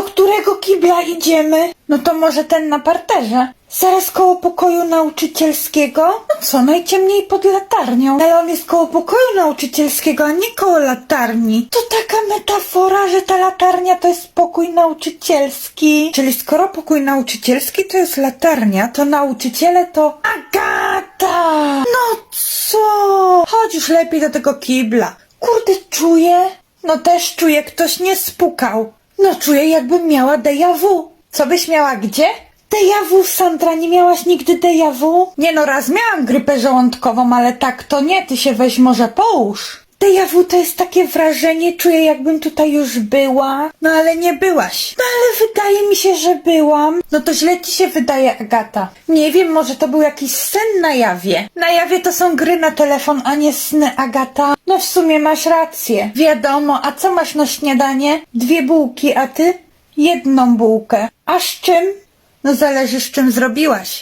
Do którego kibla idziemy? No to może ten na parterze. Zaraz koło pokoju nauczycielskiego? No co, najciemniej pod latarnią. Ale on jest koło pokoju nauczycielskiego, a nie koło latarni. To taka metafora, że ta latarnia to jest pokój nauczycielski. Czyli skoro pokój nauczycielski to jest latarnia, to nauczyciele to Agata! No co? Chodź już lepiej do tego kibla. Kurde, czuję. No też czuję, ktoś nie spukał. No czuję, jakbym miała déjà vu. Co byś miała gdzie? Déjà vu, Sandra, nie miałaś nigdy déjà vu? Nie no, raz miałam grypę żołądkową, ale tak to nie, ty się weź może połóż. Vu to jest takie wrażenie, czuję jakbym tutaj już była. No ale nie byłaś. No ale wydaje mi się, że byłam. No to źle ci się wydaje, Agata. Nie wiem, może to był jakiś sen na jawie. Na jawie to są gry na telefon, a nie sny, Agata. No w sumie masz rację. Wiadomo, a co masz na śniadanie? Dwie bułki, a ty? Jedną bułkę. A z czym? No zależy z czym zrobiłaś.